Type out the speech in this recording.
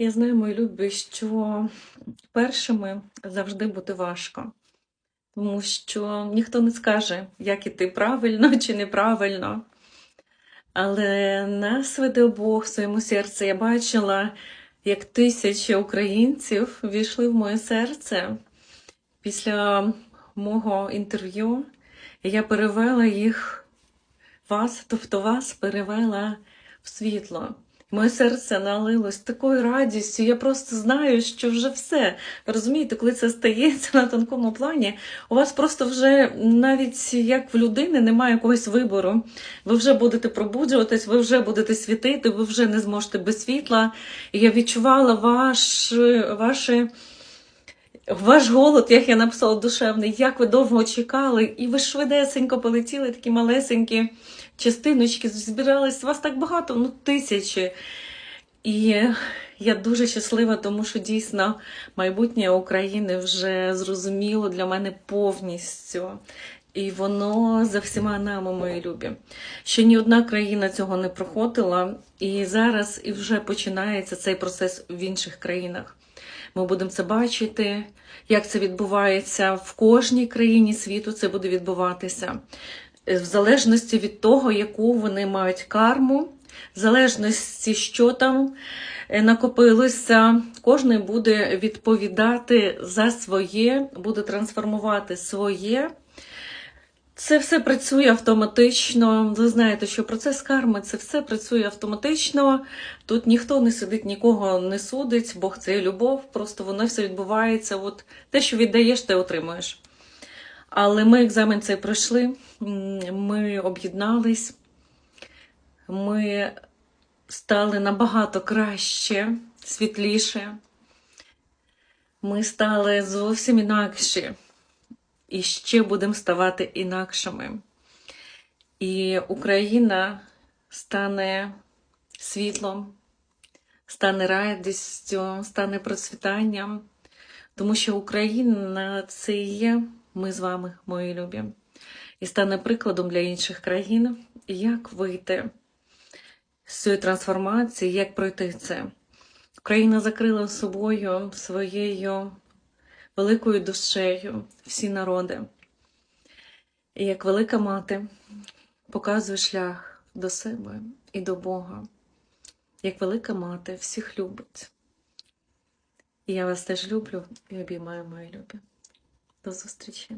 Я знаю, мої любі, що першими завжди бути важко, тому що ніхто не скаже, як іти правильно чи неправильно. Але нас веде Бог в своєму серці. Я бачила, як тисячі українців війшли в моє серце після мого інтерв'ю. І я перевела їх, вас, тобто вас, перевела в світло. Моє серце налилось такою радістю. Я просто знаю, що вже все. Розумієте, коли це стається на тонкому плані, у вас просто вже навіть як в людини немає якогось вибору. Ви вже будете пробуджуватись, ви вже будете світити, ви вже не зможете без світла. Я відчувала ваш, ваше, ваш голод, як я написала, душевний, як ви довго чекали, і ви швидесенько полетіли, такі малесенькі частиночки, збирались вас так багато, ну тисячі. І я дуже щаслива, тому що дійсно майбутнє України вже зрозуміло для мене повністю. І воно за всіма нами, мої любі. Ще ні одна країна цього не проходила, і зараз і вже починається цей процес в інших країнах. Ми будемо це бачити, як це відбувається в кожній країні світу. Це буде відбуватися в залежності від того, яку вони мають карму, в залежності, що там е, накопилося, кожен буде відповідати за своє, буде трансформувати своє. Це все працює автоматично. Ви знаєте, що процес карми це все працює автоматично. Тут ніхто не сидить, нікого не судить, Бог це любов, просто воно все відбувається. От те, що віддаєш, ти отримуєш. Але ми екзамен цей пройшли, ми об'єднались, ми стали набагато краще, світліше. Ми стали зовсім інакші і ще будемо ставати інакшими. І Україна стане світлом, стане радістю, стане процвітанням, тому що Україна це і є ми з вами, мої любі, і стане прикладом для інших країн, як вийти з цієї трансформації, як пройти це. Україна закрила собою своєю великою душею всі народи. І як велика мати показує шлях до себе і до Бога. Як велика мати всіх любить. І я вас теж люблю і обіймаю, мої любі. До зустрічі!